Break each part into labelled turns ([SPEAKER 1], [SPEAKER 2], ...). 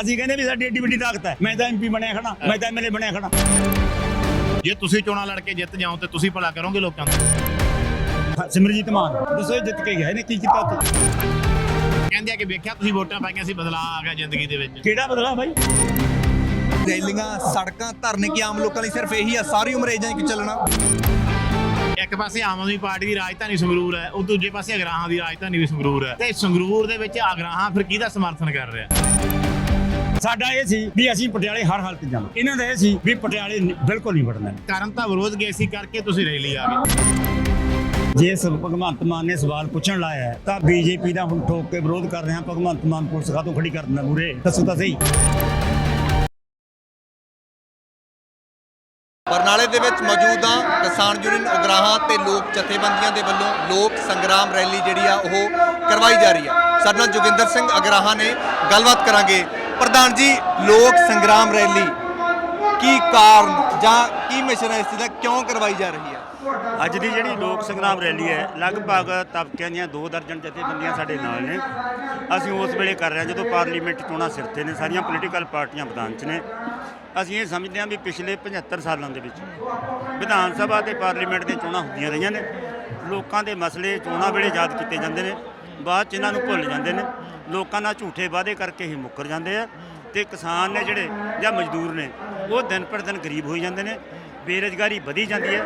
[SPEAKER 1] ਅਸੀਂ ਕਹਿੰਦੇ ਵੀ ਸਾਡੀ ਏਡੀ ਵੱਡੀ ਤਾਕਤ ਹੈ। ਮੈਂ ਤਾਂ ਐਮਪੀ ਬਣਿਆ ਖੜਾ ਮੈਂ ਤਾਂ ਐਮਐਲਏ ਬਣਿਆ ਖੜਾ
[SPEAKER 2] ਜੇ ਤੁਸੀਂ ਚੋਣਾਂ ਲੜ ਕੇ ਜਿੱਤ ਜਾਓ ਤੇ ਤੁਸੀਂ ਭਲਾ ਕਰੋਗੇ ਲੋਕਾਂ ਦਾ
[SPEAKER 1] ਸਿਮਰਜੀਤ ਮਾਨ ਦੱਸੋ ਇਹ ਜਿੱਤ ਕੇ ਗਿਆ ਇਹਨੇ ਕੀ ਕੀਤਾ ਉੱਥੇ?
[SPEAKER 2] ਕਹਿੰਦੇ ਆ ਕਿ ਵੇਖਿਆ ਤੁਸੀਂ ਵੋਟਾਂ ਪਾਈਆਂ ਸੀ ਬਦਲਾਅ ਆ ਗਿਆ ਜ਼ਿੰਦਗੀ ਦੇ ਵਿੱਚ।
[SPEAKER 1] ਕਿਹੜਾ ਬਦਲਾ ਬਾਈ?
[SPEAKER 3] ਰੈਲੀਆਂ ਸੜਕਾਂ ਧਰਨੇ ਕੀ ਆਮ ਲੋਕਾਂ ਲਈ ਸਿਰਫ ਇਹੀ ਆ ਸਾਰੀ ਉਮਰ ਇਜਾਂ ਹੀ ਚੱਲਣਾ।
[SPEAKER 2] ਇੱਕ ਪਾਸੇ ਆਮ ਆਦਮੀ ਪਾਰਟੀ ਦੀ ਰਾਜਧਾਨੀ ਸੰਗਰੂਰ ਹੈ ਉਹ ਦੂਜੇ ਪਾਸੇ ਅਗਰਾਹਾਂ ਦੀ ਰਾਜਧਾਨੀ ਵੀ ਸੰਗਰੂਰ ਹੈ। ਤੇ ਸੰਗਰੂਰ ਦੇ ਵਿੱਚ ਅਗਰਾਹਾਂ ਫਿਰ ਕਿਹਦਾ ਸਮਰਥਨ ਕਰ ਰਿਹਾ?
[SPEAKER 1] ਸਾਡਾ ਇਹ ਸੀ ਵੀ ਅਸੀਂ ਪਟਿਆਲੇ ਹਰ ਹਾਲਤ 'ਚ ਜਾਣਾ ਇਹਨਾਂ ਦਾ ਇਹ ਸੀ ਵੀ ਪਟਿਆਲੇ ਨੀ- ਬਿਲਕੁਲ ਨਹੀਂ ਵੜਨਾ।
[SPEAKER 2] ਕਾਰਨ ਤਾਂ ਵਿਰੋਧ ਗਏ ਸੀ ਕਰਕੇ ਤੁਸੀਂ ਰੈਲੀ ਆ ਗਏ।
[SPEAKER 1] ਜੇ ਇਸ ਭਗਵੰਤ ਮਾਨ ਨੇ ਸਵਾਲ ਪੁੱਛਣ ਲਾਇਆ ਹੈ, ਤਾਂ ਬੀਜੇਪੀ ਦਾ ਹੁਣ ਠੋਕ ਕੇ ਵਿਰੋਧ ਕਰ ਰਹੇ ਹਾਂ ਭਗਵੰਤ ਮਾਨ ਪੁਲਿਸ ਖਾਤੋਂ ਖੜੀ ਕਰ ਦਿੰਦਾ ਮੂਰੇ ਦੱਸੋ ਤਾਂ ਸਹੀ।
[SPEAKER 3] ਬਰਨਾਲੇ ਦੇ ਵਿੱਚ ਮੌਜੂਦ ਆ ਕਿਸਾਨ ਯੂਨੀਅਨ ਉਗਰਾਹਾਂ ਤੇ ਲੋਕ ਜਥੇਬੰਦੀਆਂ ਦੇ ਵੱਲੋਂ ਲੋਕ ਸੰਗਰਾਮ ਰੈਲੀ ਜਿਹੜੀ ਆ ਉਹ ਕਰਵਾਈ ਜਾ ਰਹੀ ਆ। ਸਾਡੇ ਨਾਲ ਜੋਗਿੰਦਰ ਸਿੰਘ ਅਗਰਾਹਾਂ ਨੇ ਗੱਲਬਾਤ ਕਰਾਂਗੇ। ਪ੍ਰਧਾਨ ਜੀ, ਲੋਕ ਸੰਗਰਾਮ ਰੈਲੀ ਕੀ ਕਾਰਨ ਜਾਂ ਕੀ ਮਿਸ਼ਨ ਹੈ ਇਸ ਦਾ? ਕਿਉਂ ਕਰਵਾਈ ਜਾ ਰਹੀ ਹੈ?
[SPEAKER 1] ਅੱਜ ਦੀ ਜਿਹੜੀ ਲੋਕ ਸੰਗਰਾਮ ਰੈਲੀ ਹੈ, ਲਗਭਗ ਤਬਕਿਆਂ ਦੀਆਂ ਦੋ ਦਰਜਨ ਜਥੇਬੰਦੀਆਂ ਸਾਡੇ ਨਾਲ ਨੇ। ਅਸੀਂ ਉਸ ਵੇਲੇ ਕਰ ਰਹੇ ਹਾਂ ਜਦੋਂ ਪਾਰਲੀਮੈਂਟ ਚੋਣਾਂ ਸਿਰ ਤੇ ਨੇ, ਸਾਰੀਆਂ ਪੋਲੀਟੀਕਲ ਪਾਰਟੀਆਂ ਵਿਧਾਨ 'ਚ ਨੇ। ਅਸੀਂ ਇਹ ਸਮਝਦੇ ਹਾਂ ਵੀ ਪਿਛਲੇ 75 ਸਾਲਾਂ ਦੇ ਵਿੱਚ ਵਿਧਾਨ ਸਭਾ ਤੇ ਪਾਰਲੀਮੈਂਟ ਦੀਆਂ ਚੋਣਾਂ ਹੁੰਦੀਆਂ ਰਹੀਆਂ ਨੇ। ਲੋਕਾਂ ਦੇ ਮਸਲੇ ਚੋਣਾਂ ਵੇਲੇ ਯਾਦ ਕੀਤੇ ਜਾਂਦੇ ਨੇ। ਬਾਅਦ 'ਚ ਇਹਨਾਂ ਨੂੰ ਭੁੱਲ ਜਾਂਦੇ ਨੇ। ਲੋਕਾਂ ਨਾਲ ਝੂਠੇ ਵਾਅਦੇ ਕਰਕੇ ਹੀ ਮੁੱਕਰ ਜਾਂਦੇ ਆ ਤੇ ਕਿਸਾਨ ਨੇ ਜਿਹੜੇ, ਜਾਂ ਮਜ਼ਦੂਰ ਨੇ, ਉਹ ਦਿਨ ਪਰ ਦਿਨ ਗਰੀਬ ਹੋਈ ਜਾਂਦੇ ਨੇ, ਬੇਰੁਜ਼ਗਾਰੀ ਵਧੀ ਜਾਂਦੀ ਹੈ,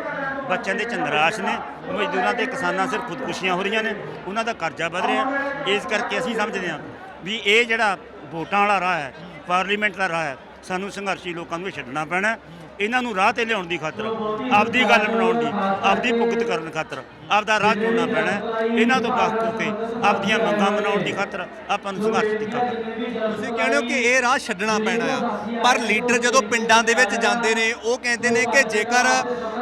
[SPEAKER 1] ਬੱਚਿਆਂ ਦੇ ਚੰਦਰਾਸ਼ ਨੇ, ਮਜ਼ਦੂਰਾਂ ਤੇ ਕਿਸਾਨਾਂ ਸਿਰ ਖੁਦਕੁਸ਼ੀਆਂ ਹੋ ਰਹੀਆਂ ਨੇ, ਉਹਨਾਂ ਦਾ ਕਰਜ਼ਾ ਵਧ ਰਿਹਾ। ਇਸ ਕਰਕੇ ਅਸੀਂ ਸਮਝਦੇ ਹਾਂ ਵੀ ਇਹ ਜਿਹੜਾ ਵੋਟਾਂ ਵਾਲਾ ਰਾਹ ਹੈ, ਪਾਰਲੀਮੈਂਟ ਦਾ ਰਾਹ ਹੈ, ਸਾਨੂੰ ਸੰਘਰਸ਼ੀ ਲੋਕਾਂ ਨੂੰ ਇਹ ਛੱਡਣਾ ਪੈਣਾ ਇਹਨਾਂ ਨੂੰ ਰਾਹ ਤੇ ਲਿਆਉਣ ਦੀ ਖਾਤਰ, ਆਪਦੀ ਗੱਲ ਬਣਾਉਣ ਦੀ, ਆਪਦੀ ਭੁਗਤ ਕਰਨ ਖਾਤਰ ਆਪਦਾ ਰਾਹ ਚੁਣਨਾ ਪੈਣਾ ਹੈ। ਇਹਨਾਂ ਤੋਂ ਬਾਅਦ ਹੋ ਕੇ ਆਪਦੀਆਂ ਮੰਗਾਂ ਮਨਾਉਣ ਦੀ ਖਾਤਰ ਆਪਾਂ ਨੂੰ ਸੰਘਰਸ਼ ਕੀਤਾ ਕਰਨਾ
[SPEAKER 3] ਤੁਸੀਂ ਕਹਿੰਦੇ ਹੋ ਕਿ ਇਹ ਰਾਹ ਛੱਡਣਾ ਪੈਣਾ ਆ ਪਰ ਲੀਡਰ ਜਦੋਂ ਪਿੰਡਾਂ ਦੇ ਵਿੱਚ ਜਾਂਦੇ ਨੇ, ਉਹ ਕਹਿੰਦੇ ਨੇ ਕਿ ਜੇਕਰ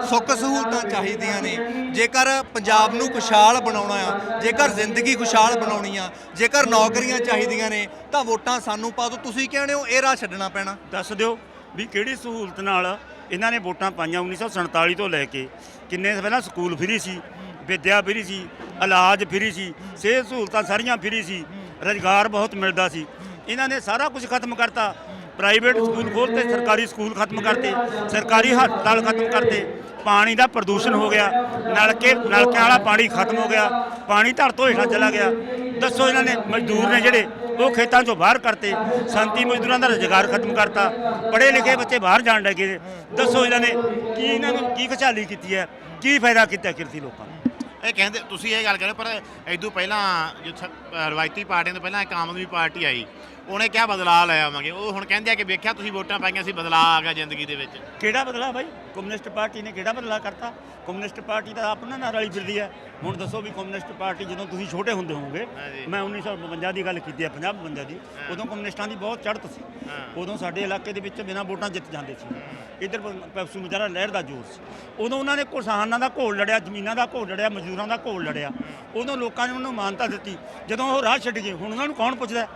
[SPEAKER 3] ਸੁੱਖ ਸਹੂਲਤਾਂ ਚਾਹੀਦੀਆਂ ਨੇ, ਜੇਕਰ ਪੰਜਾਬ ਨੂੰ ਖੁਸ਼ਹਾਲ ਬਣਾਉਣਾ ਆ, ਜੇਕਰ ਜ਼ਿੰਦਗੀ ਖੁਸ਼ਹਾਲ ਬਣਾਉਣੀ ਆ, ਜੇਕਰ ਨੌਕਰੀਆਂ ਚਾਹੀਦੀਆਂ ਨੇ, ਤਾਂ ਵੋਟਾਂ ਸਾਨੂੰ ਪਾ ਦਿਓ। ਤੁਸੀਂ ਕਹਿੰਦੇ ਹੋ ਇਹ ਰਾਹ ਛੱਡਣਾ ਪੈਣਾ।
[SPEAKER 1] ਦੱਸ ਦਿਓ ਵੀ ਕਿਹੜੀ ਸਹੂਲਤ ਨਾਲ ਇਹਨਾਂ ਨੇ ਵੋਟਾਂ ਪਾਈਆਂ 1947 ਤੋਂ ਲੈ ਕੇ। ਕਿੰਨੇ ਪਹਿਲਾਂ ਸਕੂਲ ਫ੍ਰੀ ਸੀ ਵਿਦਿਆ ਫਰੀ ਸੀ, ਇਲਾਜ ਫਰੀ ਸੀ, ਸਿਹਤ ਸਹੂਲਤਾਂ ਸਾਰੀਆਂ ਫਰੀ ਸੀ, ਰੁਜ਼ਗਾਰ ਬਹੁਤ ਮਿਲਦਾ ਸੀ। ਇਹਨਾਂ ਨੇ ਸਾਰਾ ਕੁਝ ਖਤਮ ਕਰਤਾ। ਪ੍ਰਾਈਵੇਟ ਸਕੂਲ ਖੋਲ੍ਹਤੇ ਸਰਕਾਰੀ ਸਕੂਲ ਖਤਮ ਕਰਤੇ, ਸਰਕਾਰੀ ਹਸਪਤਾਲ ਖਤਮ ਕਰਤੇ। ਪਾਣੀ ਦਾ ਪ੍ਰਦੂਸ਼ਣ ਹੋ ਗਿਆ, ਨਲਕੇ, ਨਲਕਿਆਂ ਵਾਲਾ ਪਾਣੀ ਖਤਮ ਹੋ ਗਿਆ, ਪਾਣੀ ਧਰ ਤੋਂ ਹੇਠਾਂ ਚਲਾ ਗਿਆ। ਦੱਸੋ ਇਹਨਾਂ ਨੇ, ਮਜ਼ਦੂਰ ਨੇ ਜਿਹੜੇ, ਉਹ ਖੇਤਾਂ ਚੋਂ ਬਾਹਰ ਕਰਤੇ ਸੰਤੀ ਮਜ਼ਦੂਰਾਂ ਦਾ ਰੁਜ਼ਗਾਰ ਖਤਮ ਕਰਤਾ। ਪੜ੍ਹੇ ਲਿਖੇ ਬੱਚੇ ਬਾਹਰ ਜਾਣ ਲੱਗੇ ਦੱਸੋ ਇਹਨਾਂ ਨੇ, ਕੀ ਇਹਨਾਂ ਨੂੰ, ਕੀ ਖੁਸ਼ਹਾਲੀ ਕੀਤੀ ਹੈ, ਕੀ ਫਾਇਦਾ ਕੀਤਾ ਕਿਰਤੀ ਲੋਕਾਂ ਨੂੰ?
[SPEAKER 2] ਇਹ ਕਹਿੰਦੇ ਤੁਸੀਂ ਇਹ ਗੱਲ ਕਰੇ ਪਰ ਇਦੋਂ ਪਹਿਲਾਂ ਜੋ ਸ- ਅ, ਰਵਾਇਤੀ ਪਾਰਟੀਆਂ ਤੋਂ ਪਹਿਲਾਂ ਇੱਕ ਆਮ ਆਦਮੀ ਪਾਰਟੀ ਆਈ। ਉਹਨੇ ਕਿਹਾ ਬਦਲਾਅ ਲੈ ਆਵਾਂਗੇ। ਉਹ ਹੁਣ ਕਹਿੰਦੇ ਆ ਕਿ ਵੇਖਿਆ ਤੁਸੀਂ ਵੋਟਾਂ ਪਾਈਆਂ ਸੀ ਬਦਲਾਅ ਆ ਗਿਆ ਜ਼ਿੰਦਗੀ ਦੇ ਵਿੱਚ।
[SPEAKER 1] ਕਿਹੜਾ ਬਦਲਾ ਬਾਈ? ਕਮਿਊਨਿਸਟ ਪਾਰਟੀ ਨੇ ਕਿਹੜਾ ਬਦਲਾ ਕਰਤਾ? ਕਮਿਊਨਿਸਟ ਪਾਰਟੀ ਤਾਂ ਆਪਣਾ ਨਾਲ ਰਲੀ ਫਿਰਦੀ ਹੈ। ਹੁਣ ਦੱਸੋ ਵੀ ਕਮਿਊਨਿਸਟ ਪਾਰਟੀ ਜਦੋਂ ਤੁਸੀਂ ਛੋਟੇ ਹੁੰਦੇ ਹੋਵੋਗੇ
[SPEAKER 2] ਹਾਂਜੀ।
[SPEAKER 1] ਮੈਂ 1952 ਦੀ ਗੱਲ ਕੀਤੀ ਹੈ 50 52 ਦੀ ਉਦੋਂ ਕਮਿਊਨਿਸਟਾਂ ਦੀ ਬਹੁਤ ਚੜ੍ਹਤ ਸੀ। ਉਦੋਂ ਸਾਡੇ ਇਲਾਕੇ ਦੇ ਵਿੱਚ ਬਿਨਾਂ ਵੋਟਾਂ ਜਿੱਤ ਜਾਂਦੇ ਸੀ। ਇੱਧਰ ਪੈਪਸੂ ਮੁਜਾਰਾ ਲਹਿਰ ਦਾ ਜੋਰ ਸੀ। ਉਦੋਂ ਉਹਨਾਂ ਨੇ ਕਿਸਾਨਾਂ ਦਾ ਘੋਲ ਲੜਿਆ ਜ਼ਮੀਨਾਂ ਦਾ ਘੋਲ ਲੜਿਆ ਮਜ਼ਦੂਰਾਂ ਦਾ ਘੋਲ ਲੜਿਆ। ਉਦੋਂ ਲੋਕਾਂ ਨੇ ਉਹਨਾਂ ਨੂੰ ਮਾਨਤਾ ਦਿੱਤੀ। ਜਦੋਂ ਉਹ ਰਾਹ ਛੱਡ ਗਏ ਹੁਣ ਉਹਨਾਂ ਨੂੰ ਕੌਣ ਪੁੱਛਦਾ? ਹੈ?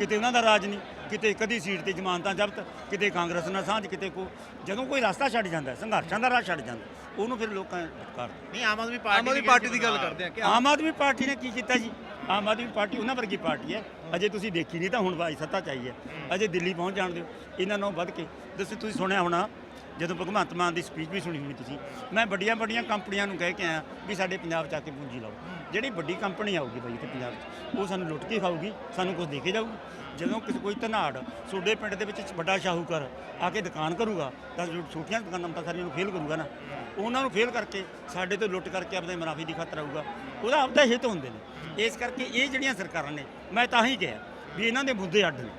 [SPEAKER 1] ਕਿਤੇ ਉਹਨਾਂ ਦਾ ਰਾਜ ਨਹੀਂ ਕਿਤੇ ਕਦੀ ਸੀਟ ਤੇ ਜ਼ਮਾਨਤਾਂ ਜ਼ਬਤ ਕਿਤੇ ਕਾਂਗਰਸ ਨਾਲ ਸਾਂਝ ਕਿਤੇ ਕੋ ਜਦੋਂ ਕੋਈ ਰਸਤਾ ਛੱਡ ਜਾਂਦਾ ਹੈ, ਸੰਘਰਸ਼ਾਂ ਦਾ ਰਾਹ ਛੱਡ ਜਾਂਦਾ ਉਹਨੂੰ ਫਿਰ ਲੋਕਾਂ ਨੇ ਫਟਕਾਰ
[SPEAKER 2] ਨਹੀਂ ਆਮ ਆਦਮੀ ਪਾਰਟੀ
[SPEAKER 3] ਆਮ ਆਦਮੀ ਪਾਰਟੀ ਦੀ ਗੱਲ ਕਰਦੇ ਆ ਕਿ
[SPEAKER 1] ਆਮ ਆਦਮੀ ਪਾਰਟੀ ਨੇ ਕੀ ਕੀਤਾ ਜੀ? ਆਮ ਆਦਮੀ ਪਾਰਟੀ ਉਹਨਾਂ ਵਰਗੀ ਪਾਰਟੀ ਹੈ। ਅਜੇ ਤੁਸੀਂ ਦੇਖੀ ਨਹੀਂ ਤਾਂ ਹੁਣ ਬਾਈ ਸੱਤਾ ਚਾਹੀਏ ਅਜੇ ਦਿੱਲੀ ਪਹੁੰਚ ਜਾਣ ਦਿਓ। ਇਹਨਾਂ ਨੂੰ ਵੱਧ ਕੇ ਦੱਸੋ ਤੁਸੀਂ ਸੁਣਿਆ ਹੋਣਾ ਜਦੋਂ ਭਗਵੰਤ ਮਾਨ ਦੀ ਸਪੀਚ ਵੀ ਸੁਣੀ ਹੋਣੀ ਤੁਸੀਂ, ਮੈਂ ਵੱਡੀਆਂ ਵੱਡੀਆਂ ਕੰਪਨੀਆਂ ਨੂੰ ਕਹਿ ਕੇ ਆਇਆ ਵੀ ਸਾਡੇ ਪੰਜਾਬ 'ਚ ਆ ਕੇ ਪੂੰਜੀ ਲਾਓ। ਜਿਹੜੀ ਵੱਡੀ ਕੰਪਨੀ ਆਊਗੀ ਬਾਈ ਇੱਥੇ ਪੰਜਾਬ 'ਚ, ਉਹ ਸਾਨੂੰ ਲੁੱਟ ਕੇ ਖਾਊਗੀ, ਸਾਨੂੰ ਕੁਝ ਦੇ ਕੇ ਜਾਊਗੀ। ਜਦੋਂ ਕਿਸੇ, ਕੋਈ ਧਨਾੜ ਤੁਹਾਡੇ ਪਿੰਡ ਦੇ ਵਿੱਚ ਵੱਡਾ ਸ਼ਾਹੂਕਾਰ ਆ ਕੇ ਦੁਕਾਨ ਕਰੂਗਾ, ਤਾਂ ਜੋ ਛੋਟੀਆਂ ਦੁਕਾਨਾਂ ਤਾਂ ਸਾਰੀਆਂ ਨੂੰ ਫੇਲ ਕਰੂਗਾ ਨਾ, ਉਹਨਾਂ ਨੂੰ ਫੇਲ ਕਰਕੇ ਸਾਡੇ ਤੋਂ ਲੁੱਟ ਕਰਕੇ ਆਪਣੇ ਮੁਨਾਫੇ ਦੀ ਖਾਤਰ ਆਊਗਾ। ਉਹਦਾ ਆਪਦਾ ਹਿੱਤ ਹੁੰਦੇ ਨੇ। ਇਸ ਕਰਕੇ ਇਹ ਜਿਹੜੀਆਂ ਸਰਕਾਰਾਂ ਨੇ, ਮੈਂ ਤਾਂ ਹੀ ਕਿਹਾ ਵੀ ਇਹਨਾਂ ਦੇ ਮੁੱਦੇ ਅੱਡ ਨੇ।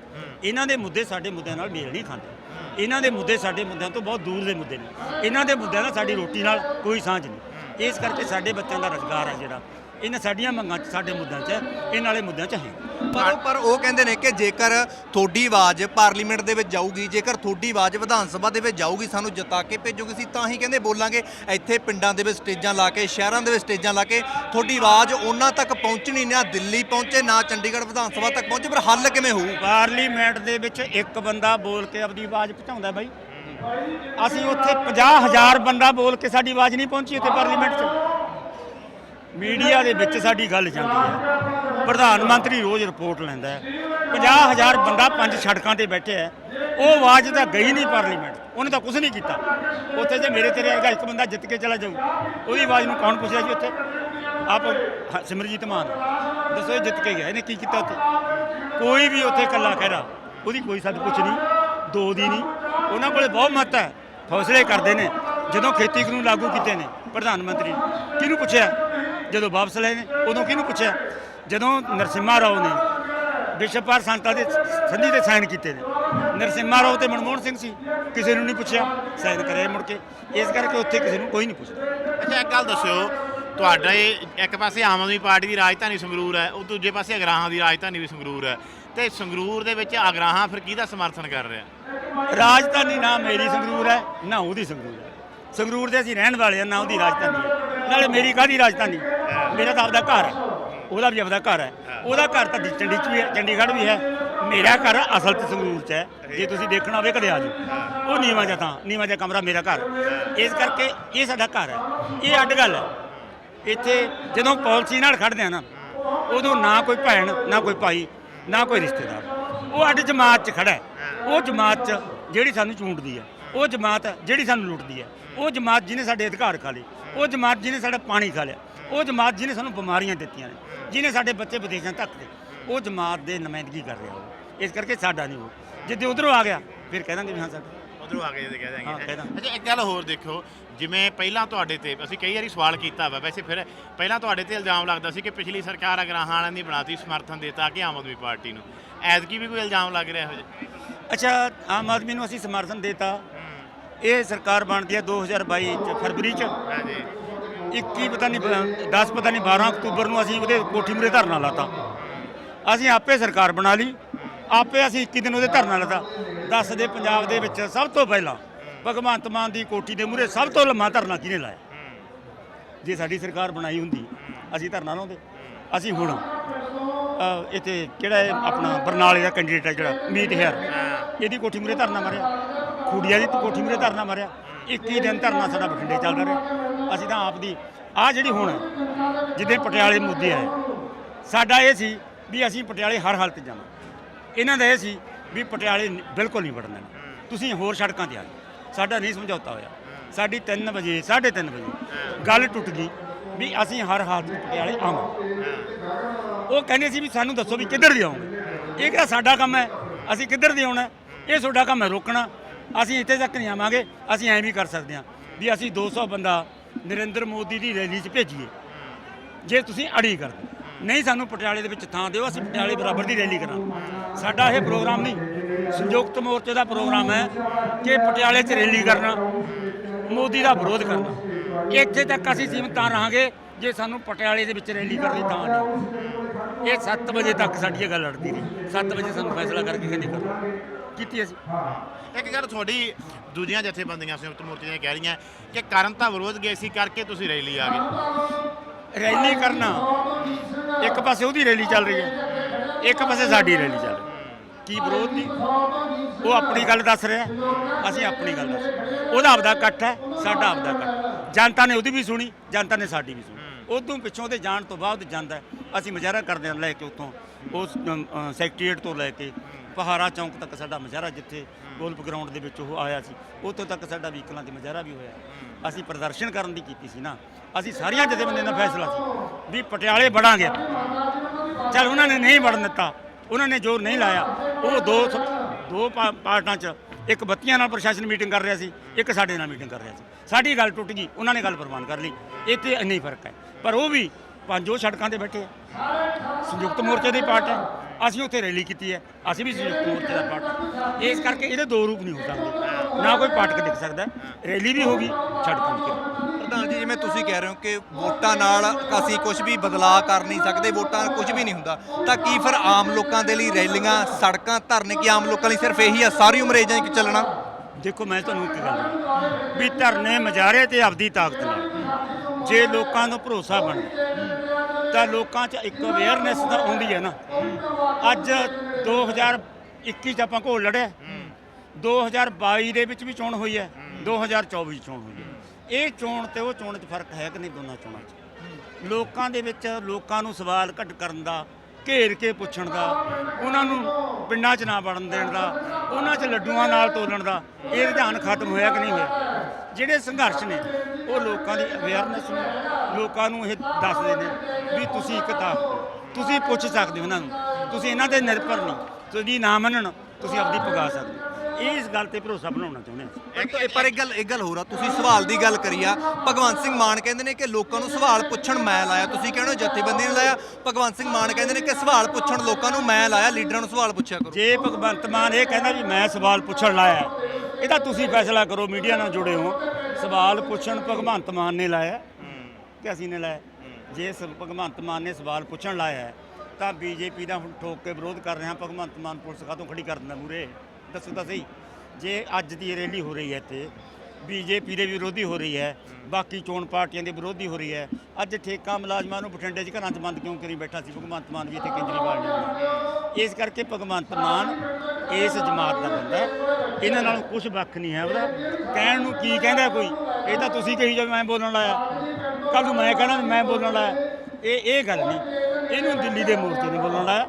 [SPEAKER 1] ਇਹਨਾਂ ਦੇ ਮੁੱਦੇ ਸਾਡੇ ਮੁੱਦਿਆਂ ਨਾਲ ਮੇਲ ਨਹੀਂ ਖਾਂਦੇ। ਇਹਨਾਂ ਦੇ ਮੁੱਦੇ ਸਾਡੇ ਮੁੱਦਿਆਂ ਤੋਂ ਬਹੁਤ ਦੂਰ ਦੇ ਮੁੱਦੇ ਨੇ। ਇਹਨਾਂ ਦੇ ਮੁੱਦਿਆਂ ਨਾਲ ਸਾਡੀ ਰੋਟੀ ਨਾਲ ਕੋਈ ਸਾਂਝ ਨਹੀਂ। ਇਸ ਕਰਕੇ ਸਾਡੇ ਬੱਚਿਆਂ ਦਾ ਰੁਜ਼ਗਾਰ ਹੈ ਜਿਹੜਾ। ਇਹਨਾਂ ਸਾਡੀਆਂ ਮੰਗਾਂ 'ਚ ਸਾਡੇ ਮੁੱਦਿਆਂ 'ਚ ਇਹਨਾਂ ਵਾਲੇ ਮੁੱਦਿਆਂ 'ਚ ਹੈ।
[SPEAKER 3] ਪਰ ਪਰ ਉਹ ਕਹਿੰਦੇ ਨੇ ਕਿ ਜੇਕਰ ਤੁਹਾਡੀ ਆਵਾਜ਼ ਪਾਰਲੀਮੈਂਟ ਦੇ ਵਿੱਚ ਜਾਊਗੀ ਜੇਕਰ ਤੁਹਾਡੀ ਆਵਾਜ਼ ਵਿਧਾਨ ਸਭਾ ਦੇ ਵਿੱਚ ਜਾਊਗੀ ਸਾਨੂੰ ਜਿਤਾ ਕੇ ਭੇਜੋਗੇ ਸੀ ਤਾਂ ਹੀ ਕਹਿੰਦੇ ਬੋਲਾਂਗੇ। ਇੱਥੇ ਪਿੰਡਾਂ ਦੇ ਵਿੱਚ ਸਟੇਜਾਂ ਲਾ ਕੇ ਸ਼ਹਿਰਾਂ ਦੇ ਵਿੱਚ ਸਟੇਜਾਂ ਲਾ ਕੇ ਤੁਹਾਡੀ ਆਵਾਜ਼ ਉਹਨਾਂ ਤੱਕ ਪਹੁੰਚਣੀ ਨਾ ਦਿੱਲੀ ਪਹੁੰਚੇ ਨਾ ਚੰਡੀਗੜ੍ਹ ਵਿਧਾਨ ਸਭਾ ਤੱਕ ਪਹੁੰਚੇ ਪਰ ਹੱਲ ਕਿਵੇਂ ਹੋਊ?
[SPEAKER 1] ਪਾਰਲੀਮੈਂਟ ਦੇ ਵਿੱਚ ਇੱਕ ਬੰਦਾ ਬੋਲ ਕੇ ਆਪਣੀ ਆਵਾਜ਼ ਪਹੁੰਚਾਉਂਦਾ ਬਾਈ। ਅਸੀਂ ਉੱਥੇ 50000 ਬੰਦਾ ਬੋਲ ਕੇ ਸਾਡੀ ਆਵਾਜ਼ ਨਹੀਂ ਪਹੁੰਚੀ ਉੱਥੇ ਪਾਰਲੀਮੈਂਟ 'ਚ। ਮੀਡੀਆ ਦੇ ਵਿੱਚ ਸਾਡੀ ਗੱਲ ਜਾਂਦੀ ਹੈ। ਪ੍ਰਧਾਨ ਮੰਤਰੀ ਰੋਜ਼ ਰਿਪੋਰਟ ਲੈਂਦਾ ਹੈ। 50000 ਬੰਦਾ ਪੰਜ ਸੜਕਾਂ ਤੇ ਬੈਠੇ ਹੈ। ਉਹ ਆਵਾਜ਼ ਤਾਂ ਗਈ ਨਹੀਂ ਪਾਰਲੀਮੈਂਟ ਉਹਨੇ ਤਾਂ ਕੁਝ ਨਹੀਂ ਕੀਤਾ। ਉੱਥੇ ਜੇ ਮੇਰੇ ਤੇਰੇ ਵਰਗਾ ਇੱਕ ਬੰਦਾ ਜਿੱਤ ਕੇ ਚਲਾ ਜਾਊ। ਉਹਦੀ ਆਵਾਜ਼ ਨੂੰ ਕੌਣ ਪੁੱਛਿਆ ਜੀ ਉੱਥੇ? ਆਪ ਸਿਮਰਜੀਤ ਮਾਨ। ਦੱਸੋ ਇਹ ਜਿੱਤ ਕੇ ਗਿਆ। ਇਹਨੇ ਕੀ ਕੀਤਾ ਉੱਥੇ? ਕੋਈ ਵੀ ਉੱਥੇ ਇਕੱਲਾ ਖਹਿਰਾ। ਉਹਦੀ ਕੋਈ ਸੱਦ ਪੁੱਛ ਨਹੀਂ। ਦੋ ਦੀ ਨਹੀਂ। ਉਹਨਾਂ ਕੋਲੇ ਬਹੁਤ ਮਤ ਹੈ। ਫੈਸਲੇ ਕਰਦੇ ਨੇ। ਜਦੋਂ ਖੇਤੀ ਕਾਨੂੰਨ ਲਾਗੂ ਕੀਤੇ ਨੇ, ਪ੍ਰਧਾਨ ਮੰਤਰੀ, ਕਿਹਨੂੰ ਪੁੱਛਿਆ? ਜਦੋਂ ਵਾਪਸ ਲਏ ਨੇ, ਉਦੋਂ ਕਿਹਨੂੰ ਪੁੱਛਿਆ? ਜਦੋਂ ਨਰਸਿਮਹਾ ਰਾਓ ਨੇ ਵਿਸ਼ਵਪਾਰ ਸੰਸਥਾ ਦੇ ਸੰਧੀ ਤੇ ਸਾਈਨ ਕੀਤੇ ਨੇ। ਨਰਸਿਮਹਾ ਰਾਓ ਤੇ ਮਨਮੋਹਨ ਸਿੰਘ ਸੀ, ਕਿਸੇ ਨੂੰ ਨਹੀਂ ਪੁੱਛਿਆ। ਸਾਈਨ ਕਰਿਆ ਮੁੜ ਕੇ। ਇਸ ਕਰਕੇ ਉੱਥੇ ਕਿਸੇ ਨੂੰ ਕੋਈ ਨਹੀਂ ਪੁੱਛਦਾ।
[SPEAKER 2] ਅੱਛਾ, ਇੱਕ ਗੱਲ ਦੱਸਿਓ, ਤੁਹਾਡਾ ਇਹ ਇੱਕ ਪਾਸੇ ਆਮ ਆਦਮੀ ਪਾਰਟੀ ਦੀ ਰਾਜਧਾਨੀ ਸੰਗਰੂਰ ਹੈ, ਉਹ ਦੂਜੇ ਪਾਸੇ ਅਗਰਾਹਾਂ ਦੀ ਰਾਜਧਾਨੀ ਵੀ ਸੰਗਰੂਰ ਹੈ। ਤੇ ਸੰਗਰੂਰ ਦੇ ਵਿੱਚ ਅਗਰਾਹਾਂ ਫਿਰ ਕਿਹਦਾ ਸਮਰਥਨ ਕਰ ਰਿਹਾ?
[SPEAKER 1] ਰਾਜਧਾਨੀ ਨਾ ਮੇਰੀ ਸੰਗਰੂਰ ਹੈ, ਨਾ ਉਹਦੀ ਸੰਗਰੂਰ ਹੈ। ਸੰਗਰੂਰ ਦੇ ਅਸੀਂ ਰਹਿਣ ਵਾਲੇ ਹਾਂ, ਨਾ ਉਹਦੀ ਰਾਜਧਾਨੀ ਹੈ। ਨਾਲੇ ਮੇਰੀ ਕਾਹਦੀ ਰਾਜਧਾਨੀ? ਮੇਰਾ ਤਾਂ ਆਪਦਾ ਘਰ ਹੈ। ਉਹਦਾ ਵੀ ਆਪਦਾ ਘਰ ਹੈ। ਉਹਦਾ ਘਰ ਤਾਂ ਚੰਡੀ ਚ ਵੀ ਹੈ, ਚੰਡੀਗੜ੍ਹ ਵੀ ਹੈ। ਮੇਰਾ ਘਰ ਅਸਲ ਤੇ ਸੰਗਰੂਰ ਚ ਹੈ। ਜੇ ਤੁਸੀਂ ਦੇਖਣਾ ਹੋਵੇ ਕਦੇ ਆ ਜਾਓ। ਉਹ ਨੀਵਾਂ ਜਿਹਾ ਤਾਂ ਨੀਵਾਂ ਜਿਹਾ ਕਮਰਾ ਮੇਰਾ ਘਰ ਇਸ ਕਰਕੇ ਇਹ ਸਾਡਾ ਘਰ ਹੈ। ਇਹ ਅੱਡ ਗੱਲ ਹੈ। ਇੱਥੇ ਜਦੋਂ ਪਾਲਿਸੀ ਨਾਲ ਖੜਦੇ ਆ ਨਾ, ਉਦੋਂ ਨਾ ਕੋਈ ਭੈਣ, ਨਾ ਕੋਈ ਭਾਈ, ਨਾ ਕੋਈ ਰਿਸ਼ਤੇਦਾਰ। ਉਹ ਅੱਡ ਜਮਾਤ 'ਚ ਖੜਾ ਹੈ। ਉਹ ਜਮਾਤ 'ਚ ਜਿਹੜੀ ਸਾਨੂੰ ਚੂੰਡਦੀ ਹੈ ਉਹ ਜਮਾਤ ਜਿਹੜੀ ਸਾਨੂੰ ਲੁੱਟਦੀ ਹੈ। ਉਹ ਜਮਾਤ ਜਿਹਨੇ ਸਾਡੇ ਅਧਿਕਾਰ ਖਾ ਲਏ ਉਹ ਜਮਾਤ ਜਿਹਨੇ ਸਾਡਾ ਪਾਣੀ ਖਾ ਲਿਆ ਉਹ ਜਮਾਤ ਜਿਹਨੇ ਸਾਨੂੰ ਬਿਮਾਰੀਆਂ ਦਿੱਤੀਆਂ ਨੇ ਜਿਹਨੇ ਸਾਡੇ ਬੱਚੇ ਵਿਦੇਸ਼ਾਂ ਤੱਕ ਦੇ ਉਹ ਜਮਾਤ ਦੇ ਨੁਮਾਇੰਦਗੀ ਕਰ ਰਿਹਾ ਉਹ। ਇਸ ਕਰਕੇ ਸਾਡਾ ਨਹੀਂ ਉਹ। ਜਿੱਦੇ ਉਧਰੋਂ ਆ ਗਿਆ ਫਿਰ ਕਹਿ ਦਾਂਗੇ ਵੀ ਹਾਂ ਸਾਡਾ
[SPEAKER 2] ਉਧਰੋਂ ਆ ਕੇ ਜੇ ਕਹਿ
[SPEAKER 1] ਹਾਂ, ਕਹਿ
[SPEAKER 2] ਦਾਂਗੇ।
[SPEAKER 1] ਦਾਂਗੇ।
[SPEAKER 2] ਅੱਛਾ ਇੱਕ ਗੱਲ ਹੋਰ ਦੇਖੋ ਜਿਵੇਂ ਪਹਿਲਾਂ ਤੁਹਾਡੇ ਤੇ ਅਸੀਂ ਕਈ ਵਾਰੀ ਸਵਾਲ ਕੀਤਾ ਵਾ ਵੈਸੇ ਫਿਰ ਪਹਿਲਾਂ ਤੁਹਾਡੇ ਤੇ ਇਲਜ਼ਾਮ ਲੱਗਦਾ ਸੀ ਕਿ ਪਿਛਲੀ ਸਰਕਾਰ ਅਗਰਾਹਾਂ ਵਾਲਿਆਂ ਦੀ ਬਣਾਤੀ ਸਮਰਥਨ ਦਿੱਤਾ ਕਿ ਆਮ ਆਦਮੀ ਪਾਰਟੀ ਨੂੰ। ਐਤਕੀ ਵੀ ਕੋਈ ਇਲਜ਼ਾਮ ਲੱਗ ਰਿਹਾ ਹੋ ਜੇ
[SPEAKER 1] ਅੱਛਾ ਆਮ ਆਦਮੀ ਨੂੰ ਅਸੀਂ ਸਮਰਥਨ ਦੇਤਾ। ਇਹ ਸਰਕਾਰ ਬਣਦੀ ਹੈ 2022 ਚ ਫਰਵਰੀ ਚ।
[SPEAKER 2] ਹਾਂਜੀ।
[SPEAKER 1] 21 ਪਤਾ ਨਹੀਂ 10 ਪਤਾ ਨਹੀਂ 12 ਅਕਤੂਬਰ ਨੂੰ ਅਸੀਂ ਉਹਦੇ ਕੋਠੀ ਮੂਰੇ ਧਰਨਾ ਲਾਤਾ। ਅਸੀਂ ਆਪੇ ਸਰਕਾਰ ਬਣਾ ਲਈ। ਆਪੇ ਅਸੀਂ 21 ਦਿਨ ਉਹਦੇ ਧਰਨਾ ਲਾਤਾ। ਦੱਸ ਦੇ ਪੰਜਾਬ ਦੇ ਵਿੱਚ ਸਭ ਤੋਂ ਪਹਿਲਾਂ ਭਗਵੰਤ ਮਾਨ ਦੀ ਕੋਠੀ ਦੇ ਮੂਰੇ ਸਭ ਤੋਂ ਲੰਮਾ ਧਰਨਾ ਕਿਹਨੇ ਲਾਇਆ? ਜੇ ਸਾਡੀ ਸਰਕਾਰ ਬਣਾਈ ਹੁੰਦੀ ਅਸੀਂ ਧਰਨਾ ਲਾਉਂਦੇ। ਅਸੀਂ ਹੁਣ ਇੱਥੇ ਕਿਹੜਾ ਆਪਣਾ ਬਰਨਾਲੇ ਦਾ ਕੈਂਡੀਡੇਟ ਹੈ ਜਿਹੜਾ ਮੀਤ ਹੈਰ ਇਹਦੀ ਕੋਠੀ ਮੂਰੇ ਧਰਨਾ ਮਾਰਿਆ। ਖੂੜੀਆ ਦੀ ਕੋਠੀ ਮੂਰੇ ਧਰਨਾ ਮਾਰਿਆ। 21 ਦਿਨ ਧਰਨਾ ਸਾਡਾ ਬਠਿੰਡੇ ਚੱਲਦਾ ਰਿਹਾ। ਅਸੀਂ ਤਾਂ ਆਪ ਦੀ ਆ ਜਿਹੜੀ ਹੁਣ ਜਿੱਦੇ ਪਟਿਆਲੇ ਮੁੱਦੇ ਆਏ, ਸਾਡਾ ਇਹ ਸੀ ਵੀ ਅਸੀਂ ਪਟਿਆਲੇ ਹਰ ਹਾਲਤ 'ਚ ਜਾਣਾ ਇਹਨਾਂ ਦਾ ਇਹ ਸੀ ਵੀ ਪਟਿਆਲੇ ਬਿਲਕੁਲ ਨਹੀਂ ਵੜਨਾ ਤੁਸੀਂ ਹੋਰ ਸੜਕਾਂ ਤੇ ਆ ਜਾਓ। ਸਾਡਾ ਨਹੀਂ ਸਮਝੌਤਾ ਹੋਇਆ। ਸਾਡੀ 3 ਵਜੇ 3:30 ਵਜੇ ਗੱਲ ਟੁੱਟ ਗਈ ਵੀ ਅਸੀਂ ਹਰ ਹਾਲਤ ਪਟਿਆਲੇ ਆਵਾਂ। ਉਹ ਕਹਿੰਦੇ ਸੀ ਵੀ ਸਾਨੂੰ ਦੱਸੋ ਵੀ ਕਿੱਧਰ ਦੀ ਆਉਂਗੇ ਇਹ ਕਿਹੜਾ ਸਾਡਾ ਕੰਮ ਹੈ, ਅਸੀਂ ਕਿੱਧਰ ਦੀ ਆਉਣਾ ਇਹ ਤੁਹਾਡਾ ਕੰਮ ਹੈ ਰੋਕਣਾ। ਅਸੀਂ ਇੱਥੇ ਤੱਕ ਨਹੀਂ ਆਵਾਂਗੇ, ਅਸੀਂ ਐਂ ਵੀ ਕਰ ਸਕਦੇ ਹਾਂ ਵੀ ਅਸੀਂ 200 ਬੰਦਾ ਨਰਿੰਦਰ ਮੋਦੀ ਦੀ ਰੈਲੀ 'ਚ ਭੇਜੀਏ। ਜੇ ਤੁਸੀਂ ਅੜੀ ਕਰਦੇ ਨਹੀਂ ਸਾਨੂੰ ਪਟਿਆਲੇ ਦੇ ਵਿੱਚ ਥਾਂ ਦਿਓ, ਅਸੀਂ ਪਟਿਆਲੇ ਬਰਾਬਰ ਦੀ ਰੈਲੀ ਕਰਾਂ ਸਾਡਾ ਇਹ ਪ੍ਰੋਗਰਾਮ ਨਹੀਂ। ਸੰਯੁਕਤ ਮੋਰਚੇ ਦਾ ਪ੍ਰੋਗਰਾਮ ਹੈ ਕਿ ਪਟਿਆਲੇ 'ਚ ਰੈਲੀ ਕਰਨਾ, ਮੋਦੀ ਦਾ ਵਿਰੋਧ ਕਰਨਾ। ਇੱਥੇ ਤੱਕ ਅਸੀਂ ਸੀਮਤ ਰਹਾਂਗੇ ਜੇ ਸਾਨੂੰ ਪਟਿਆਲੇ ਦੇ ਵਿੱਚ ਰੈਲੀ ਕਰਨੀ ਤਾਂ ਨਹੀਂ। ਇਹ 7 ਵਜੇ ਤੱਕ ਸਾਡੀ ਇਹ ਗੱਲ ਅੜਦੀ ਰਹੀ। 7 ਵਜੇ ਸਾਨੂੰ ਫੈਸਲਾ ਕਰਕੇ ਕਹਿੰਦੇ ਕਰੋ। ਕੀਤੀ ਅਸੀਂ
[SPEAKER 2] ਇੱਕ ਗੱਲ ਤੁਹਾਡੀ ਦੂਜੀਆਂ ਜਥੇਬੰਦੀਆਂ ਸੰਯੁਕਤ ਮੋਰਚੇ ਦੀਆਂ ਕਹਿ ਰਹੀਆਂ ਕਿ ਕਰਨ ਤਾਂ ਵਿਰੋਧ ਗਏ ਸੀ ਕਰਕੇ ਤੁਸੀਂ ਰੈਲੀ ਆ ਗਏ।
[SPEAKER 1] ਰੈਲੀ ਕਰਨਾ ਇੱਕ ਪਾਸੇ ਉਹਦੀ ਰੈਲੀ ਚੱਲ ਰਹੀ ਹੈ ਇੱਕ ਪਾਸੇ ਸਾਡੀ ਰੈਲੀ ਚੱਲ ਰਹੀ ਕੀ ਵਿਰੋਧ ਨਹੀਂ ਉਹ ਆਪਣੀ ਗੱਲ ਦੱਸ ਰਿਹਾ ਅਸੀਂ ਆਪਣੀ ਗੱਲ ਦੱਸ। ਉਹਦਾ ਆਪਦਾ ਇਕੱਠ ਹੈ ਸਾਡਾ ਆਪਦਾ ਇਕੱਠ ਜਨਤਾ ਨੇ ਉਹਦੀ ਵੀ ਸੁਣੀ ਜਨਤਾ ਨੇ ਸਾਡੀ ਵੀ ਸੁਣੀ। ਉਦੋਂ ਪਿੱਛੋਂ ਦੇ ਜਾਣ ਤੋਂ ਬਾਅਦ ਜਾਂਦਾ। ਅਸੀਂ ਮੁਜ਼ਾਹਰਾ ਕਰਦੇ ਹਾਂ ਲੈ ਕੇ ਉੱਥੋਂ ਉਸ ਸੈਕਟਰੀਏਟ ਤੋਂ ਲੈ ਕੇ ਪਹਾੜਾ ਚੌਂਕ ਤੱਕ ਸਾਡਾ ਮੁਜ਼ਾਹਰਾ ਜਿੱਥੇ ਗੋਲਫ ਗਰਾਊਂਡ ਦੇ ਵਿੱਚ ਉਹ ਆਇਆ ਸੀ ਉੱਥੋਂ ਤੱਕ ਸਾਡਾ ਵਹੀਕਲਾਂ ਦੀ ਮੁਜ਼ਾਹਰਾ ਵੀ ਹੋਇਆ। ਅਸੀਂ ਪ੍ਰਦਰਸ਼ਨ ਕਰਨ ਦੀ ਕੀਤੀ ਸੀ ਨਾ। ਅਸੀਂ ਸਾਰੀਆਂ ਜਥੇਬੰਦੀਆਂ ਦਾ ਫੈਸਲਾ ਸੀ ਵੀ ਪਟਿਆਲੇ ਵੜਾਂਗੇ। ਚਲ ਉਹਨਾਂ ਨੇ ਨਹੀਂ ਵੜਨ ਦਿੱਤਾ। ਉਹਨਾਂ ਨੇ ਜ਼ੋਰ ਨਹੀਂ ਲਾਇਆ। ਉਹ ਦੋ ਦੋ ਪਾਰਟਾਂ 'ਚ ਇੱਕ ਬੱਤੀਆਂ ਨਾਲ ਪ੍ਰਸ਼ਾਸਨ ਮੀਟਿੰਗ ਕਰ ਰਿਹਾ ਸੀ ਇੱਕ ਸਾਡੇ ਨਾਲ ਮੀਟਿੰਗ ਕਰ ਰਿਹਾ ਸੀ। ਸਾਡੀ ਗੱਲ ਟੁੱਟ ਗਈ ਉਹਨਾਂ ਨੇ ਗੱਲ ਪ੍ਰਵਾਨ ਕਰ ਲਈ। ਇੱਥੇ ਇੰਨਾ ਹੀ ਫ਼ਰਕ ਹੈ। ਪਰ ਉਹ ਵੀ ਪੰਜੋ ਸੜਕਾਂ ਤੇ ਬੈਠੇ ਸੰਯੁਕਤ ਮੋਰਚੇ ਦੀ ਪਾਰਟ। ਅਸੀਂ ਉੱਥੇ ਰੈਲੀ ਕੀਤੀ ਹੈ ਅਸੀਂ ਵੀ ਸੰਯੁਕਤ ਮੋਰਚੇ ਦਾ ਪਾਰਟ। ਇਸ ਕਰਕੇ ਇਹਦੇ ਦੋ ਰੂਪ ਨਹੀਂ ਹੋ ਸਕਦੇ। ਨਾ ਕੋਈ ਪਾਟਕ ਦਿਖ ਸਕਦਾ। ਰੈਲੀ ਵੀ ਹੋਗੀ ਸੜਕਾਂ ਤੇ
[SPEAKER 3] ਪ੍ਰਧਾਨ ਜੀ ਜਿਵੇਂ ਤੁਸੀਂ ਕਹਿ ਰਹੇ ਹੋ ਕਿ ਵੋਟਾਂ ਨਾਲ ਅਸੀਂ ਕੁਝ ਵੀ ਬਦਲਾਅ ਕਰ ਨਹੀਂ ਸਕਦੇ ਵੋਟਾਂ ਨਾਲ ਕੁਝ ਵੀ ਨਹੀਂ ਹੁੰਦਾ ਤਾਂ ਕੀ ਫਿਰ ਆਮ ਲੋਕਾਂ ਦੇ ਲਈ ਰੈਲੀਆਂ ਸੜਕਾਂ ਧਰਨੇ ਕੀ ਆਮ ਲੋਕਾਂ ਲਈ ਸਿਰਫ ਇਹੀ ਆ ਸਾਰੀ ਉਮਰ ਇਜਾਂ ਹੀ ਚੱਲਣਾ?
[SPEAKER 1] ਦੇਖੋ ਮੈਂ ਤੁਹਾਨੂੰ ਇੱਕ ਗੱਲ। ਵੀ ਧਰਨੇ ਮਜਾਰੇ ਤੇ ਆਪਦੀ ਤਾਕਤ ਨਾਲ। ਜੇ ਲੋਕਾਂ ਨੂੰ ਭਰੋਸਾ ਬਣਦਾ ਤਾਂ ਲੋਕਾਂ 'ਚ ਇੱਕ ਅਵੇਅਰਨੈਸ ਤਾਂ ਆਉਂਦੀ ਹੈ ਨਾ। ਅੱਜ 2021 'ਚ ਆਪਾਂ ਘੋਲ ਲੜਿਆ। 2022 ਦੇ ਵਿੱਚ ਵੀ ਚੋਣ ਹੋਈ ਹੈ। 2024 'ਚ ਚੋਣ ਹੋਈ ਹੈ। ਇਹ ਚੋਣ ਤੇ ਉਹ ਚੋਣ 'ਚ ਫ਼ਰਕ ਹੈ ਕਿ ਨਹੀਂ ਦੋਨਾਂ ਚੋਣਾਂ 'ਚ? ਲੋਕਾਂ ਦੇ ਵਿੱਚ ਲੋਕਾਂ ਨੂੰ ਸਵਾਲ ਘੱਟ ਕਰਨ ਦਾ, ਘੇਰ ਕੇ ਪੁੱਛਣ ਦਾ, ਉਹਨਾਂ ਨੂੰ ਪਿੰਡਾਂ 'ਚ ਨਾ ਵੜਨ ਦੇਣ ਦਾ, ਉਹਨਾਂ 'ਚ ਲੱਡੂਆਂ ਨਾਲ ਤੋਲਣ ਦਾ, ਇਹ ਰੁਝਾਨ ਖਤਮ ਹੋਇਆ ਕਿ ਨਹੀਂ ਹੋਇਆ? ਜਿਹੜੇ ਸੰਘਰਸ਼ ਨੇ ਉਹ ਲੋਕਾਂ ਦੀ ਅਵੇਅਰਨੈਸ ਨੂੰ ਲੋਕਾਂ ਨੂੰ ਇਹ ਦੱਸਦੇ ਨੇ ਵੀ ਤੁਸੀਂ ਇੱਕ ਤਾਂ ਤੁਸੀਂ ਪੁੱਛ ਸਕਦੇ ਹੋ ਉਹਨਾਂ ਨੂੰ ਤੁਸੀਂ ਇਹਨਾਂ ਤੇ ਨਿਰਭਰ ਨਹੀਂ ਤੁਸੀਂ ਨਾ ਮੰਨਣ ਤੁਸੀਂ ਆਪਦੀ ਪਗਾ ਸਕਦੇ ਹੋ। ਇਹ ਇਸ ਗੱਲ ਤੇ ਭਰੋਸਾ ਬਣਾਉਣਾ ਚਾਹੁੰਦੇ ਹਾਂ
[SPEAKER 3] ਇੱਕ- ਪਰ ਇੱਕ ਗੱਲ ਇੱਕ ਗੱਲ ਹੋਰ ਆ ਤੁਸੀਂ ਸਵਾਲ ਦੀ ਗੱਲ ਕਰੀ ਆ ਭਗਵੰਤ ਸਿੰਘ ਮਾਨ ਕਹਿੰਦੇ ਨੇ ਕਿ ਲੋਕਾਂ ਨੂੰ ਸਵਾਲ ਪੁੱਛਣ ਮੈਂ ਲਾਇਆ ਤੁਸੀਂ ਕਹਿੰਦੇ ਹੋ ਜਥੇਬੰਦੀ ਨੇ ਲਾਇਆ ਭਗਵੰਤ ਸਿੰਘ ਮਾਨ ਕਹਿੰਦੇ ਨੇ ਕਿ ਸਵਾਲ ਪੁੱਛਣ ਲੋਕਾਂ ਨੂੰ ਮੈਂ ਲਾਇਆ ਲੀਡਰਾਂ ਨੂੰ ਸਵਾਲ ਪੁੱਛਿਆ ਕਰੋ।
[SPEAKER 1] ਜੇ ਭਗਵੰਤ ਮਾਨ ਇਹ ਕਹਿੰਦਾ ਵੀ ਮੈਂ ਸਵਾਲ ਪੁੱਛਣ ਲਾਇਆ ਇਹਦਾ ਤੁਸੀਂ ਫੈਸਲਾ ਕਰੋ ਮੀਡੀਆ ਨਾਲ ਜੁੜੇ ਹੋ। ਸਵਾਲ ਪੁੱਛਣ ਭਗਵੰਤ ਮਾਨ ਨੇ ਲਾਇਆ। ਕਿ ਅਸੀਂ ਨੇ ਲਾਇਆ। ਜੇ ਸ- ਭਗਵੰਤ ਮਾਨ ਨੇ ਸਵਾਲ ਪੁੱਛਣ ਲਾਇਆ ਹੈ, ਤਾਂ ਬੀਜੇਪੀ ਦਾ ਹੁਣ ਠੋਕ ਕੇ ਵਿਰੋਧ ਕਰ ਰਿਹਾ ਭਗਵੰਤ ਮਾਨ ਪੁਲਿਸ ਕਾਹਤੋਂ ਖੜੀ ਕਰ ਦਿੰਦਾ ਮੂਰੇ ਦੱਸੋ ਤਾਂ ਸਹੀ। ਜੇ ਅੱਜ ਦੀ ਰੈਲੀ ਹੋ ਰਹੀ ਹੈ ਇੱਥੇ ਬੀਜੇਪੀ ਦੇ ਵਿਰੋਧੀ ਹੋ ਰਹੀ ਹੈ ਬਾਕੀ ਚੋਣ ਪਾਰਟੀਆਂ ਦੇ ਵਿਰੋਧੀ ਹੋ ਰਹੀ ਹੈ ਅੱਜ ਠੇਕਾ ਮੁਲਾਜ਼ਮਾਂ ਨੂੰ ਬਠਿੰਡੇ 'ਚ ਘਰਾਂ 'ਚ ਬੰਦ ਕਿਉਂ ਕਰੀ ਬੈਠਾ ਸੀ? ਭਗਵੰਤ ਮਾਨ ਵੀ ਇੱਥੇ ਕੇਜਰੀਵਾਲ ਨੇ। ਆਉਣਾ। ਇਸ ਕਰਕੇ ਭਗਵੰਤ ਮਾਨ ਇਸ ਜਮਾਤ ਦਾ ਬੰਦਾ ਹੈ। ਇਹਨਾਂ ਨਾਲੋਂ ਕੁਝ ਵੱਖ ਨਹੀਂ ਹੈ ਉਹਦਾ। ਕਹਿਣ ਨੂੰ ਕੀ ਕਹਿੰਦਾ ਕੋਈ? ਇਹ ਤਾਂ ਤੁਸੀਂ ਕਹੀ ਜਾਓ ਮੈਂ ਬੋਲਣ ਲਾਇਆ ਕੱਲ ਨੂੰ ਮੈਂ ਕਹਿਣਾ ਵੀ ਮੈਂ ਬੋਲਣ ਲਾਇਆ ਇਹ ਇਹ ਗੱਲ ਨਹੀਂ। ਇਹਨੂੰ ਦਿੱਲੀ ਦੇ ਮੋਰਚੇ ਨੇ ਬੋਲਣ ਲਾਇਆ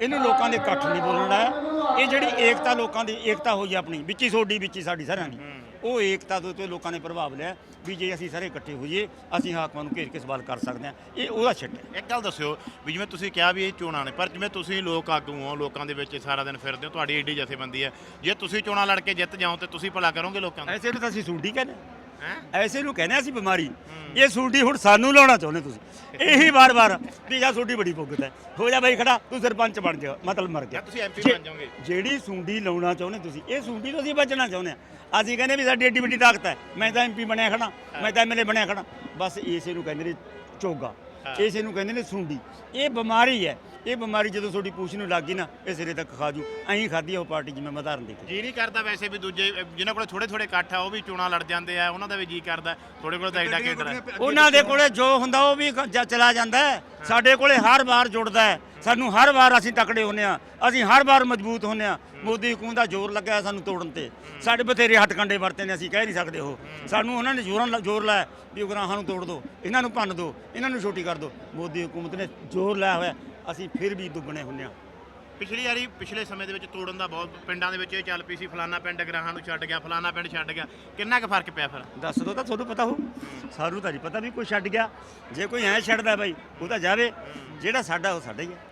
[SPEAKER 1] ਇਹਨੂੰ ਲੋਕਾਂ ਦੇ ਇਕੱਠ ਨਹੀਂ ਬੋਲਣ ਲਾਇਆ ਇਹ ਜਿਹੜੀ ਏਕਤਾ, ਲੋਕਾਂ ਦੀ ਏਕਤਾ ਹੋਈ ਆਪਣੀ, ਵਿੱਚੀ ਹੀ ਸੋਡੀ ਵਿੱਚ ਸਾਡੀ ਸਾਰਿਆਂ ਦੀ। ਉਹ ਏਕਤਾ ਦੇ ਉੱਤੇ ਲੋਕਾਂ ਨੇ ਪ੍ਰਭਾਵ ਲਿਆ ਵੀ ਜੇ ਅਸੀਂ ਸਾਰੇ ਇਕੱਠੇ ਹੋਈਏ ਅਸੀਂ ਹਾਕਮਾਂ ਨੂੰ ਘੇਰ ਕੇ ਸਵਾਲ ਕਰ ਸਕਦੇ ਹਾਂ। ਇਹ ਉਹਦਾ ਛੱਟ ਹੈ।
[SPEAKER 2] ਇੱਕ ਗੱਲ ਦੱਸਿਓ ਵੀ ਜਿਵੇਂ ਤੁਸੀਂ ਕਿਹਾ ਵੀ ਇਹ ਚੋਣਾਂ ਨੇ ਪਰ ਜਿਵੇਂ ਤੁਸੀਂ ਲੋਕ ਆਗੂ ਹੋ ਲੋਕਾਂ ਦੇ ਵਿੱਚ ਸਾਰਾ ਦਿਨ ਫਿਰਦੇ ਹੋ ਤੁਹਾਡੀ ਏਡੀ ਜਥੇਬੰਦੀ ਹੈ। ਜੇ ਤੁਸੀਂ ਚੋਣਾਂ ਲੜ ਕੇ ਜਿੱਤ ਜਾਓ ਤੇ ਤੁਸੀਂ ਭਲਾ ਕਰੋਗੇ ਲੋਕਾਂ ਦਾ
[SPEAKER 1] ਐਸੇ ਨੂੰ ਤਾਂ ਅਸੀਂ ਸੁੰਡੀ ਕਹਿੰਦੇ
[SPEAKER 2] ਹੈ।
[SPEAKER 1] ਐਸੇ ਨੂੰ ਕਹਿੰਦੇ ਅਸੀਂ ਬਿਮਾਰੀ। ਇਹ ਸੁੰਡੀ ਹੁਣ ਸਾਨੂੰ ਲਾਉਣਾ ਚਾਹੁੰਦੇ ਤੁਸੀਂ। ਇਹੀ ਵਾਰ-ਵਾਰ ਵੀ ਜਾਂ ਸੁੰਡੀ ਬੜੀ ਭੁਗਤ ਹੈ। ਹੋ ਜਾ ਬਾਈ ਖੜਾ ਤੂੰ ਸਰਪੰਚ ਬਣ ਜਾ ਮਤਲਬ ਮਰ ਗਿਆ।
[SPEAKER 2] ਤੁਸੀਂ
[SPEAKER 1] ਜੇ-
[SPEAKER 2] ਬਣ ਜਾਓਗੇ।
[SPEAKER 1] ਜਿਹੜੀ ਸੁੰਡੀ ਲਾਉਣਾ ਚਾਹੁੰਦੇ ਤੁਸੀਂ ਇਹ ਸੁੰਡੀ ਤੋਂ ਅਸੀਂ ਬਚਣਾ ਚਾਹੁੰਦੇ ਆ ਅਸੀਂ ਕਹਿੰਦੇ ਵੀ ਸਾਡੀ ਏਡੀ ਵੱਡੀ ਤਾਕਤ ਹੈ ਮੈਂ ਤਾਂ ਐਮਪੀ ਬਣਿਆ ਖੜਾ ਮੈਂ ਤਾਂ ਐਮਐਲਏ ਬਣਿਆ ਖੜਾ ਬਸ ਇਸੇ ਨੂੰ ਕਹਿੰਦੇ ਨੇ ਚੋਗਾ। ਇਸੇ ਨੂੰ ਕਹਿੰਦੇ ਨੇ ਸੁੰਡੀ। ਇਹ ਬਿਮਾਰੀ ਹੈ। ਇਹ ਬਿਮਾਰੀ ਜਦੋਂ ਤੁਹਾਡੀ ਪੂਛ ਨੂੰ ਲੱਗ ਗਈ ਨਾ ਇਹ ਸਿਰੇ ਤੱਕ ਖਾ ਜੂ। ਐਂ ਖਾਦੀ ਉਹ ਪਾਰਟੀ ਜਿਵੇਂ ਮੈਂ ਦੇ ਕੇ
[SPEAKER 2] ਜੀ ਨਹੀਂ ਕਰਦਾ ਵੈਸੇ ਵੀ ਦੂਜੇ ਜਿਨ੍ਹਾਂ ਕੋਲ ਥੋੜੇ ਥੋੜੇ ਇਕੱਠ ਆ ਉਹ ਵੀ ਚੋਣਾਂ ਲੜ ਜਾਂਦੇ ਆ ਉਹਨਾਂ ਦਾ ਵੀ ਜੀ ਕਰਦਾ। ਥੋੜੇ ਕੋਲ ਤਾਂ ਐਡਾ ਕੇਡਰ ਹੈ।
[SPEAKER 1] ਉਹਨਾਂ ਦੇ ਕੋਲੇ ਜੋ ਹੁੰਦਾ ਉਹ ਵੀ ਜ- ਚਲਾ ਜਾਂਦਾ ਹੈ। ਸਾਡੇ ਕੋਲੇ ਹਰ ਵਾਰ ਜੁੜਦਾ ਹੈ। ਸਾਨੂੰ ਹਰ ਵਾਰ ਅਸੀਂ ਤਕੜੇ ਹੁੰਨੇ ਆ ਅਸੀਂ ਹਰ ਵਾਰ ਮਜ਼ਬੂਤ ਹੁੰਨੇ ਆ ਮੋਦੀ ਹਕੂਮਤ ਦਾ ਜ਼ੋਰ ਲੱਗਾ ਹੈ ਸਾਨੂੰ ਤੋੜਨ ਤੇ। ਸਾਡੇ ਬਥੇਰੇ ਹੱਥਕੰਡੇ ਵਰਤੇ ਨੇ ਅਸੀਂ ਕਹਿ ਨਹੀਂ ਸਕਦੇ ਉਹ। ਸਾਨੂੰ ਉਹਨਾਂ ਨੇ ਜ਼ੋਰਾਂ ਲਾ- ਜ਼ੋਰ ਲਾਇਆ ਵੀ ਉਗਰਾਹਾਂ ਨੂੰ ਤੋੜ ਦਿਓ ਇਹਨਾਂ ਨੂੰ ਭੰਨ ਦਿਓ ਇਹਨਾਂ ਨੂੰ ਛੋਟੀ ਕਰ ਦਿਓ ਮੋਦੀ ਹਕੂਮਤ ਨੇ ਜ਼ੋਰ ਲਾਇਆ ਹੋਇਆ। ਅਸੀਂ ਫਿਰ ਵੀ ਦੁੱਗਣੇ ਹੁੰਨੇ ਆ
[SPEAKER 2] ਪਿਛਲੀ ਵਾਰੀ ਪਿਛਲੇ ਸਮੇਂ ਦੇ ਵਿੱਚ ਤੋੜਨ ਦਾ ਬਹੁਤ ਪਿੰਡਾਂ ਦੇ ਵਿੱਚ ਇਹ ਚੱਲ ਪਈ ਸੀ। ਫਲਾਨਾ ਪਿੰਡ ਗਰਾਹਾਂ ਨੂੰ ਛੱਡ ਗਿਆ ਫਲਾਨਾ ਪਿੰਡ ਛੱਡ ਗਿਆ। ਕਿੰਨਾ ਕੁ ਫ਼ਰਕ ਪਿਆ ਫਿਰ?
[SPEAKER 1] ਦੱਸ ਦੋ ਤਾਂ ਤੁਹਾਨੂੰ ਪਤਾ ਹੋ ਸਾਨੂੰ ਤਾਂ ਨਹੀਂ ਪਤਾ ਵੀ ਕੋਈ ਛੱਡ ਗਿਆ। ਜੇ ਕੋਈ ਐ ਛੱਡਦਾ ਬਾਈ ਉਹ ਤਾਂ ਜਾਵੇ। ਜਿਹੜਾ ਸਾਡਾ ਉਹ ਸਾਡਾ ਹੀ ਹੈ।